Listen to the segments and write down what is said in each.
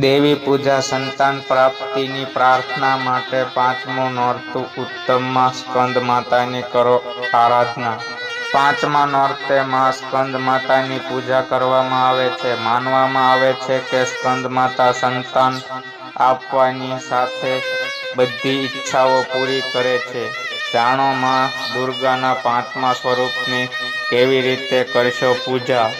દેવી પૂજા, સંતાન પ્રાપ્તિની પ્રાર્થના માટે પાંચમું નોરતું ઉત્તમમાં સ્કંદ માતાની કરો આરાધના. પાંચમા નોરતે માં સ્કંદ માતાની પૂજા કરવામાં આવે છે. માનવામાં આવે છે કે સ્કંદ માતા સંતાન આપવાની સાથે બધી ઈચ્છાઓ પૂરી કરે છે. જાણો માં દુર્ગાના પાંચમા સ્વરૂપની કેવી રીતે કરશો પૂજા?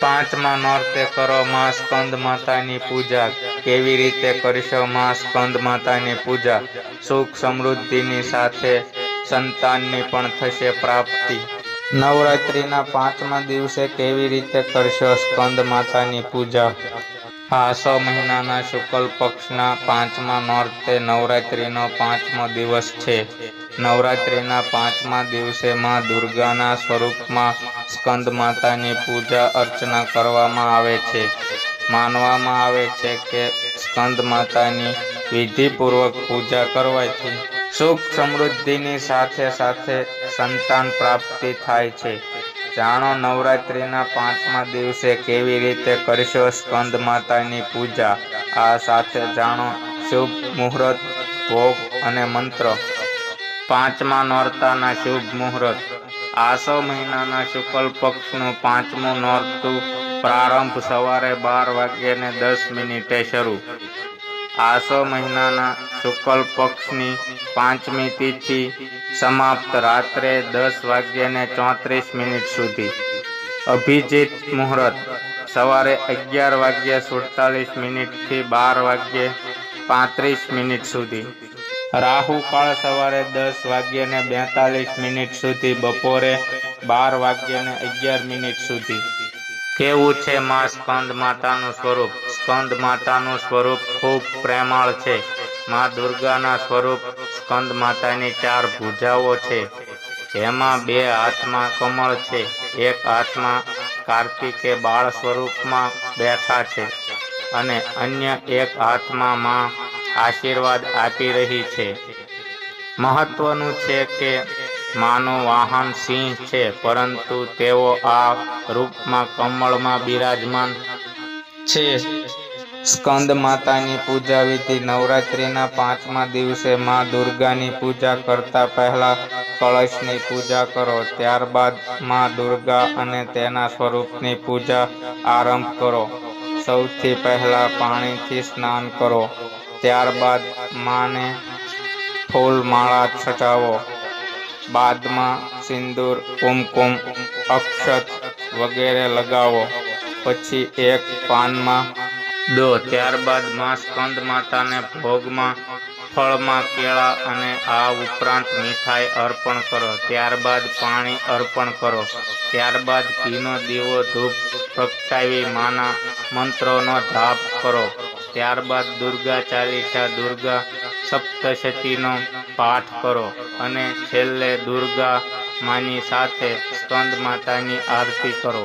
પાંચમા નોરતે કરો માં સ્કંદ માતાની પૂજા. કેવી રીતે કરશો માં સ્કંદ માતાની પૂજા? સુખ સમૃદ્ધિની સાથે સંતાનની પણ થશે પ્રાપ્તિ. નવરાત્રિના પાંચમા દિવસે કેવી રીતે કરશો સ્કંદ માતાની પૂજા? આસો મહિનાના શુક્લ પક્ષના પાંચમા નોરતે નવરાત્રિનો પાંચમો દિવસ છે. નવરાત્રિના પાંચમા દિવસે માં દુર્ગાના સ્વરૂપમાં સ્કંદ માતાની પૂજા અર્ચના કરવામાં આવે છે. માનવામાં આવે છે કે સ્કંદ માતાની વિધિપૂર્વક પૂજા કરવાથી સુખ સમૃદ્ધિની સાથે સાથે સંતાન પ્રાપ્તિ થાય છે. જાણો નવરાત્રિના પાંચમા દિવસે કેવી રીતે કરશો સ્કંદ માતાની પૂજા? આ સાથે જાણો શુભ મુહૂર્ત, ભોગ અને મંત્ર. પાંચમા નોરતાના શુભ મુહૂર્ત. આસો મહિનાના શુક્લ પક્ષનું પાંચમું નોરતું પ્રારંભ સવારે બાર વાગ્યે દસ મિનિટે શરૂ. આસો મહિનાના શુક્લ પક્ષની પાંચમી તિથિ સમાપ્ત રાત્રે દસ વાગ્યાને ચોત્રીસ મિનિટ સુધી. અભિજીત મુહૂર્ત. સવારે અગિયાર વાગ્યે સુડતાલીસ મિનિટથી બાર વાગ્યે પાંત્રીસ મિનિટ સુધી. રાહુ કાળ સવારે દસ વાગ્યે બેતાલીસ મિનિટ સુધી. બપોરે બાર વાગ્યે અગિયાર મિનિટ સુધી. કેવું છે માં સ્કંદ માતાનું સ્વરૂપ? સ્કંદ માતાનું સ્વરૂપ ખૂબ પ્રેમાળ છે. માં દુર્ગાના સ્વરૂપ સ્કંદ માતાની ચાર ભુજાઓ છે. જેમાં બે હાથમાં કમળ છે. એક હાથમાં કાર્તિકે બાળ સ્વરૂપમાં બેઠા છે અને અન્ય એક હાથમાં માં આશીર્વાદ આપી રહી છે. મહત્વનું છે કે માનું વાહન સિંહ છે, પરંતુ તેઓ આ રૂપમાં કમળમાં બિરાજમાન છે. સ્કંદ માતાની પૂજા વિધિ નવરાત્રિના પાંચમા દિવસે માં દુર્ગાની પૂજા કરતા પહેલા કળશની પૂજા કરો, ત્યારબાદમાં દુર્ગા અને તેના સ્વરૂપની પૂજા આરંભ કરો. સૌથી પહેલા પાણીથી સ્નાન કરો, ત્યારબાદ માને ફૂલ માળા છટાવો. બાદમાં સિંદૂર, કુમકુમ, અક્ષત વગેરે લગાવો. પછી એક પાનમાં દો. ત્યારબાદમાં સ્કંદ માતાને ભોગમાં ફળમાં કેળા અને આ ઉપરાંત મીઠાઈ અર્પણ કરો. ત્યારબાદ પાણી અર્પણ કરો. ત્યારબાદ ઘીનો દીવો, ધૂપ પ્રગટાવી માના મંત્રોનો જાપ કરો. ત્યારબાદ દુર્ગા ચાલીસા દુર્ગા સપ્તશતીનો પાઠ કરો અને છેલ્લે દુર્ગા માની સાથે સ્કંદ માતાની આરતી કરો.